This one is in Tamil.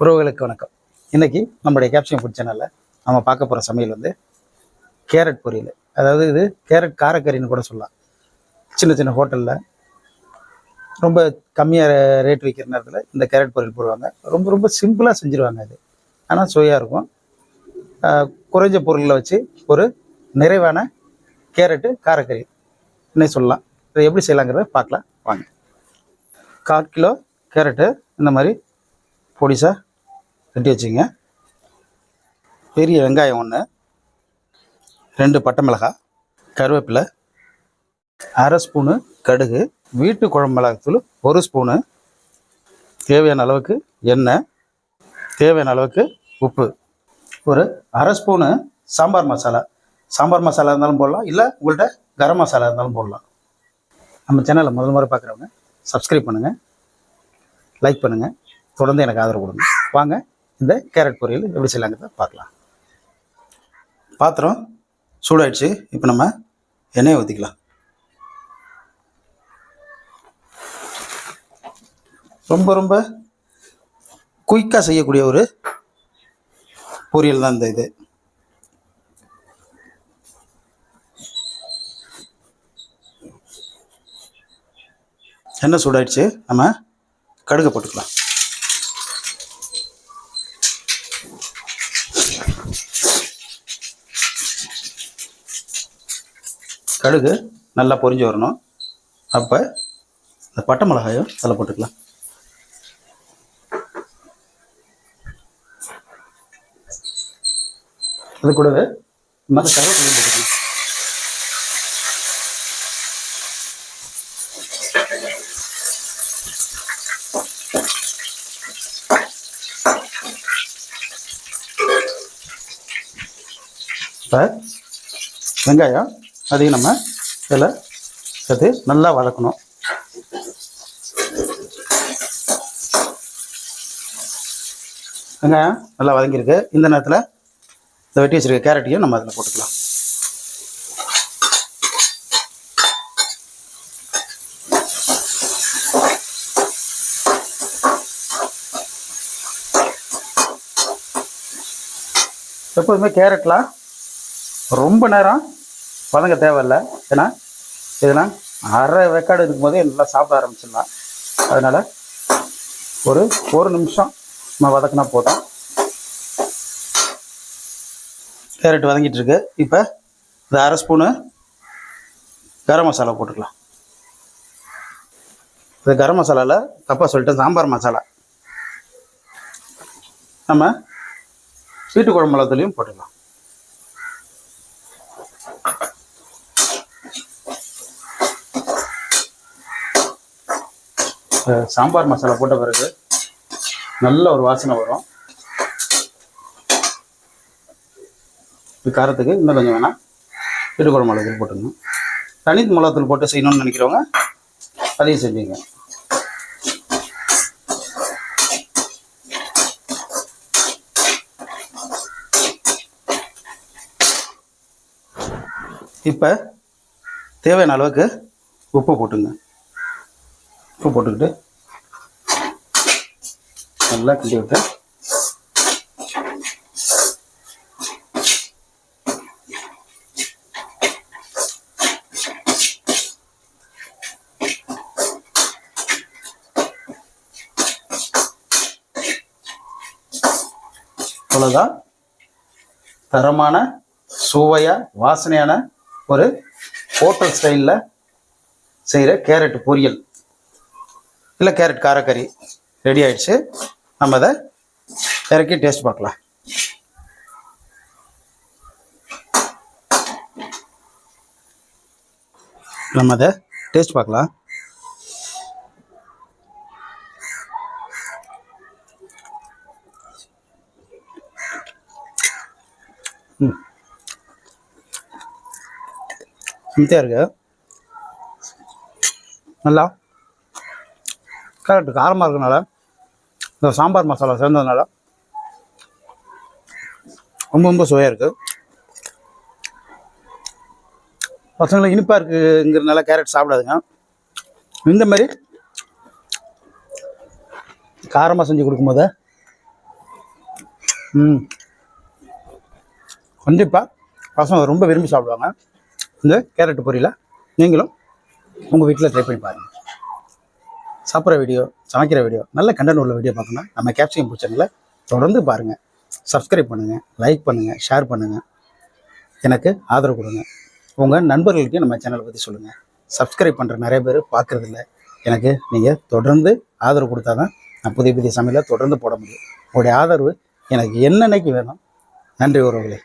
உறவுகளுக்கு வணக்கம். இன்றைக்கி நம்மளுடைய கேப்ஷன் ஃபுட் சேனலில் நம்ம பார்க்க போகிற சமையல் வந்து கேரட் பொரியல். அதாவது இது கேரட் காரக்கறின்னு கூட சொல்லலாம். சின்ன சின்ன ஹோட்டலில் ரொம்ப கம்மியாக ரேட் விற்கிற நேரத்தில் இந்த கேரட் பொரியல் போடுவாங்க. ரொம்ப ரொம்ப சிம்பிளாக செஞ்சுருவாங்க அது. ஆனால் சுவையாக இருக்கும். குறைஞ்ச பொருளில் வச்சு ஒரு நிறைவான கேரட்டு காரக்கறி இன்னும் சொல்லலாம். இதை எப்படி செய்யலாங்கிறத பார்க்கலாம். வாங்க. கால் கிலோ கேரட்டு இந்த மாதிரி பொடிசாக ரெண்டு வச்சுங்க பெரிய வெங்காயம் ஒன்று ரெண்டு பட்டை மிளகாய் கருவேப்பிலை அரை ஸ்பூனு கடுகு வீட்டு குழம்பு மிளகாத்தூள் ஒரு ஸ்பூனு. தேவையான அளவுக்கு எண்ணெய் தேவையான அளவுக்கு உப்பு. ஒரு அரை ஸ்பூனு சாம்பார் மசாலா. சாம்பார் மசாலா இருந்தாலும் போடலாம் இல்லை உங்கள்கிட்ட கரம் மசாலா இருந்தாலும் போடலாம். நம்ம சேனலை முதல் முறை பார்க்குறவங்க சப்ஸ்கிரைப் பண்ணுங்கள் லைக் பண்ணுங்கள் தொடர்ந்து எனக்கு ஆதரவு கொடுங்க. வாங்க இந்த கேரட் பொரியல் எப்படி செய்யலாங்கிறத பார்க்கலாம். பாத்திரம் சூடாயிடுச்சு. இப்போ நம்ம எண்ணெயை ஊற்றிக்கலாம் ரொம்ப ரொம்ப குயிக்காக செய்யக்கூடிய ஒரு பொரியல் தான் இந்த இது. எண்ணெய் சூடாயிடுச்சு. நம்ம கடுகு போட்டுக்கலாம். கடுகு நல்லா பொரிஞ்சு வரணும். அப்போ இந்த பட்டை மிளகாயும் அதில் போட்டுக்கலாம். அது கூடவே மற்ற கருவேப்பிலை போட்டுக்கலாம். இப்போ வெங்காயம் அதையும் நம்ம இதில் சேர்த்து நல்லா வதக்கணும். வெங்காயம் நல்லா வதங்கியிருக்கு. இந்த நேரத்தில் இந்த வெட்டி வச்சுருக்க கேரட்டையும் நம்ம அதில் போட்டுக்கலாம். எப்போதுமே கேரட்லாம் ரொம்ப நேரம் வதங்க தேவையில்லை. ஏன்னா இதுனா அரை ரெக்கார்டு இருக்கும்போதே நல்லா சாப்பிட ஆரம்பிச்சிடலாம். அதனால் ஒரு ஒரு நிமிஷம் நம்ம வதக்கினா போதும். கேரட் வதங்கிட்டு இருக்கு. இப்போ இந்த அரை ஸ்பூனு கரம் மசாலா போட்டுக்கலாம். இது கரம் மசாலாவில் தப்பாக சொல்லிட்டேன் சாம்பார் மசாலா. நம்ம வீட்டு குழம்பு மிளகாத்தூளையும் போட்டுக்கலாம். சாம்பார் மசாலா போட்ட பிறகு நல்ல ஒரு வாசனை வரும். காரத்துக்கு இன்னும் கொஞ்சம் வேணாம். வீட்டு குழம்பு போட்டுக்கணும். தனி மிளகாத்தூள் போட்டு செய்யணும்னு நினைக்கிறவங்க அதையும் செஞ்சுங்க. இப்போ தேவையான அளவுக்கு உப்பு போட்டுங்க. உப்பு போட்டுக்கிட்டு நல்லா கிண்டி விட்டு. அவ்வளோதான் தரமான சுவையாக வாசனையான ஒரு ஹோட்டல் ஸ்டைலில் செய்கிற கேரட் பொரியல். இல்லை கேரட் காரக்கறி ரெடி ஆயிடுச்சு. நம்ம அதை இறக்கி டேஸ்ட் பார்க்கலாம். நம்ம அதை டேஸ்ட் பார்க்கலாம். ம். இருக்கு. நல்லா? கேரட்டு காரமாக இருக்கனால இந்த சாம்பார் மசாலா சேர்ந்ததுனால ரொம்ப ரொம்ப சுவையாக இருக்குது பசங்களுக்கு இனிப்பாக இருக்குங்கிறதுனால கேரட் சாப்பிடாதுங்க. இந்த மாதிரி காரமாக செஞ்சு கொடுக்கும்போது ம் கண்டிப்பாக பசங்க ரொம்ப விரும்பி சாப்பிடுவாங்க. இந்த கேரட் பொரியலை நீங்களும் உங்கள் வீட்டில் ட்ரை பண்ணி பாருங்கள் சாப்பிட்ற வீடியோ சமைக்கிற வீடியோ நல்ல கண்டென்ட் உள்ள வீடியோ பார்க்கணும் நம்ம கேப்சிகம் சேனலை தொடர்ந்து பாருங்கள் சப்ஸ்கிரைப் பண்ணுங்கள் லைக் பண்ணுங்கள் ஷேர் பண்ணுங்கள் எனக்கு ஆதரவு கொடுங்க. உங்கள் நண்பர்களுக்கு நம்ம சேனலை பற்றி சொல்லுங்கள் சப்ஸ்கிரைப் பண்ணுற நிறைய பேர் பார்க்குறதில்ல. எனக்கு நீங்கள் தொடர்ந்து ஆதரவு கொடுத்தா தான் நான் புதிய புதிய சமையலை தொடர்ந்து போட முடியும். உங்களுடைய ஆதரவு எனக்கு என்னென்னைக்கு வேணும்? நன்றி உறவுகளே.